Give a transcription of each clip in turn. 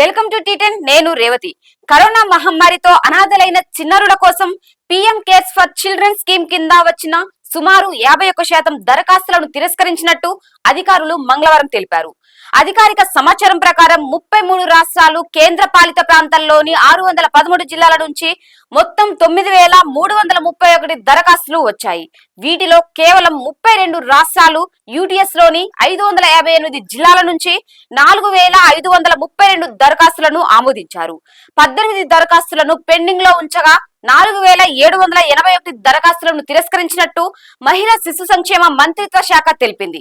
Welcome to T10 నేను Revathi. Corona మహమ్మారితో అనాథలైన చిన్నారుల కోసం PM CARES for children scheme కింద వచ్చిన సుమారు యాభై ఒక్క శాతం దరఖాస్తులను తిరస్కరించినట్టు అధికారులు మంగళవారం తెలిపారు. అధికారిక సమాచారం ప్రకారం ముప్పై మూడు రాష్ట్రాలు కేంద్ర పాలిత ప్రాంతాల్లోని ఆరు వందల పదమూడు జిల్లాల నుంచి మొత్తం తొమ్మిది వేల మూడు వందల ముప్పై ఒకటి దరఖాస్తులు వచ్చాయి. వీటిలో కేవలం ముప్పై రెండు రాష్ట్రాలు యూటీఎస్లోని ఐదు వందల యాభై ఎనిమిది జిల్లాల నుంచి నాలుగు వేల ఐదు వందల ముప్పై రెండు దరఖాస్తులను ఆమోదించారు. పద్దెనిమిది దరఖాస్తులను పెండింగ్లో ఉంచగా నాలుగు వేల ఏడు వందల ఎనభై ఒకటి దరఖాస్తులను తిరస్కరించినట్టు మహిళా శిశు సంక్షేమ మంత్రిత్వ శాఖ తెలిపింది.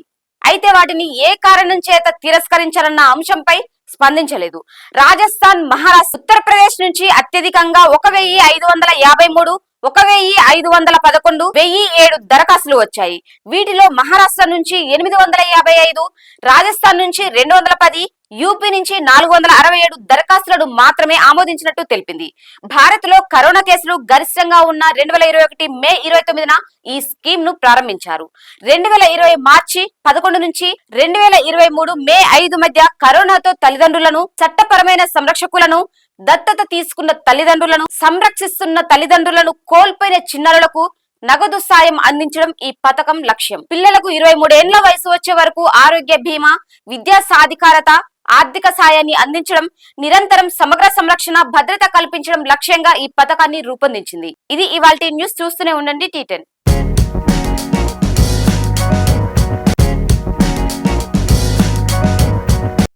అయితే వాటిని ఏ కారణం చేత తిరస్కరించాలన్న అంశంపై స్పందించలేదు. రాజస్థాన్ మహారాష్ట్ర ఉత్తరప్రదేశ్ నుంచి అత్యధికంగా ఒక వెయ్యి ఐదు వందల యాభై మూడు ఒక వెయ్యి ఐదు వందల పదకొండు వెయ్యి ఏడు దరఖాస్తులు వచ్చాయి. వీటిలో మహారాష్ట్ర నుంచి ఎనిమిది వందల యాభై ఐదు రాజస్థాన్ నుంచి రెండు వందల పది యూపీ నుంచి నాలుగు వందల అరవై ఏడు దరఖాస్తులను మాత్రమే ఆమోదించినట్టు తెలిపింది. భారత్లో కరోనా కేసులు గరిష్టంగా ఉన్న రెండు వేల ఇరవై ఒకటి మే ఇరవై తొమ్మిదిన ఈ స్కీమ్ను ప్రారంభించారు. రెండు వేల ఇరవై మార్చి పదకొండు నుంచి రెండు వేల ఇరవై మూడు మే ఐదు మధ్య కరోనాతో తల్లిదండ్రులను చట్టపరమైన సంరక్షకులను దత్తత తీసుకున్న తల్లిదండ్రులను సంరక్షిస్తున్న తల్లిదండ్రులను కోల్పోయిన చిన్నారులకు నగదు సాయం అందించడం ఈ పథకం లక్ష్యం. పిల్లలకు ఇరవై మూడేళ్ళ వయసు వచ్చే వరకు ఆరోగ్య బీమా విద్యా సాధికారత ఆర్థిక సాయాన్ని అందించడం నిరంతరం సమగ్ర సంరక్షణ భద్రత కల్పించడం లక్ష్యంగా ఈ పథకాన్ని రూపొందించింది. ఇది ఇవాల్టి న్యూస్ చూస్తూనే ఉండండి టీటెన్